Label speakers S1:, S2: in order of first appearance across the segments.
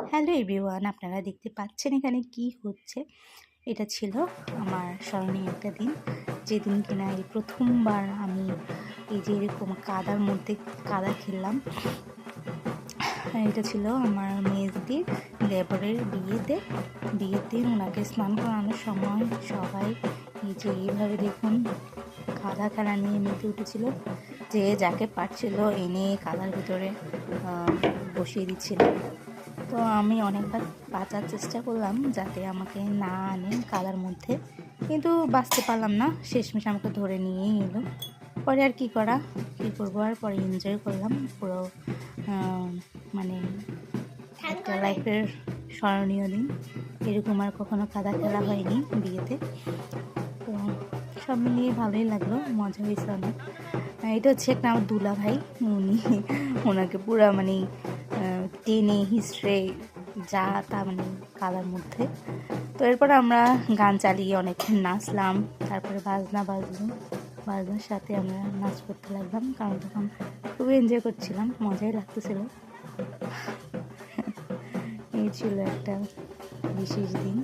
S1: Hello everyone, আপনারা দেখতে পাচ্ছেন এখানে কি হচ্ছে? এটা ছিল আমার স্মরণীয় একটা দিন। যেদিন কিনা এই প্রথমবার আমি এই যে এরকম কাদার মধ্যে কাদা খেললাম। এটা ছিল আমার মেজদির লেবারের বিয়েতে। বিয়েতে ওনাকে স্নান করানোর সময় সবাই এই যে এইভাবে দেখুন কাদা খেলা নিয়ে মেতে উঠেছিল। যে যাকে পারছিল এনে কাদার ভিতরে বসিয়ে দিচ্ছিল। তো আমি অনেকবার বাঁচার চেষ্টা করলাম যাতে আমাকে না আনে কালার মধ্যে। কিন্তু বাঁচতে পারলাম না, শেষমেশ আমাকে ধরে নিয়েই এলো। পরে আর কি করা, কী করব আর পরে এনজয় করলাম। পুরো মানে একটা লাইফের স্মরণীয় দিন। এরকম আর কখনো কাদা খেলা হয়নি বিয়েতে। তো সব মিলিয়ে ভালোই লাগল, মজা হয়েছে অনেক। এটা হচ্ছে একটা আমার দুলা ভাই উনি ওনাকে পুরো মানে টেনে হিস্ট্রে যা তা মানে কালার মধ্যে। তো এরপর আমরা গান চালিয়ে অনেকক্ষণ নাচলাম, তারপরে বাজনা বাজলো। বাজনার সাথে আমরা নাচ করতে লাগলাম, কারণ তখন খুবই এনজয় করছিলাম, মজাই লাগতেছিল। এই ছিল একটা বিশেষ দিন।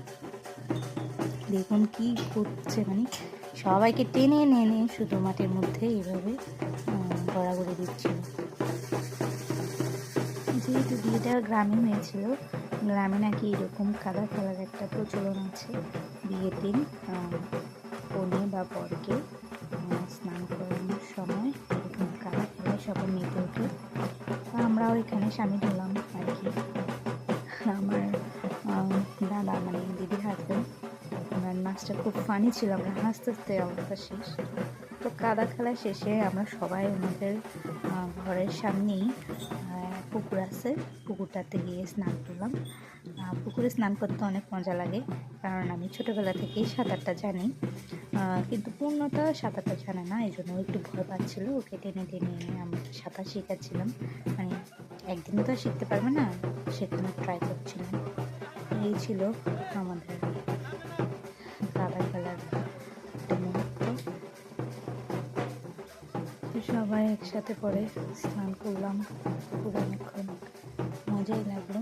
S1: দেখুন কি করছে মানে সবাইকে টেনে এনে শুধু মাটির মধ্যে এইভাবে গড়াগড়ি দিচ্ছিল। বিয়েটা গ্রামে হয়েছিল। গ্রামে নাকি এরকম কাদা খেলার একটা প্রচলন আছে। বিয়ের দিন কনে বা বরকে স্নান করানোর সময় এরকম কাদা খেলায় সবাই মেতে ওঠে। আমরাও এখানে সামিল হলাম আর কি। আমার দাদা মানে দিদি হাজব্যান্ড ওনার নাচটা খুব ফানি ছিল, আমরা হাসতে হাসতে অবস্থা শেষ। তো কাদা খেলা শেষে আমরা সবাই আহ, ঘরের সামনেই পুকুর আছে। পুকুরটাতে গিয়ে স্নান করলাম। পুকুরে স্নান করতে অনেক মজা লাগে কারণ আমি ছোটোবেলা থেকেই সাঁতারটা জানি। কিন্তু পূর্ণতা সাঁতারটা জানে না এই জন্য একটু ভয় পাচ্ছিল। ওকে টেনে টেনে আমরা সাঁতার শেখাচ্ছিলাম। মানে একদিনে তো শিখতে পারবে না সেখানে ট্রাই করছিলাম। এই ছিল আমাদের সবাই একসাথে পরে স্নান করলাম পুরো অনেকক্ষণ। মজাই লাগল।